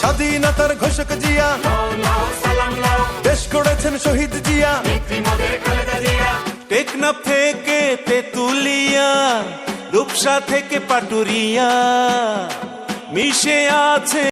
স্বাধীনতার ঘোষক জিয়া। দেশ গড়েছেন শহীদ জিয়া। টেকনা থেকে তেতুলিয়া, রূপসা থেকে পাটুরিয়া। মিশে আছে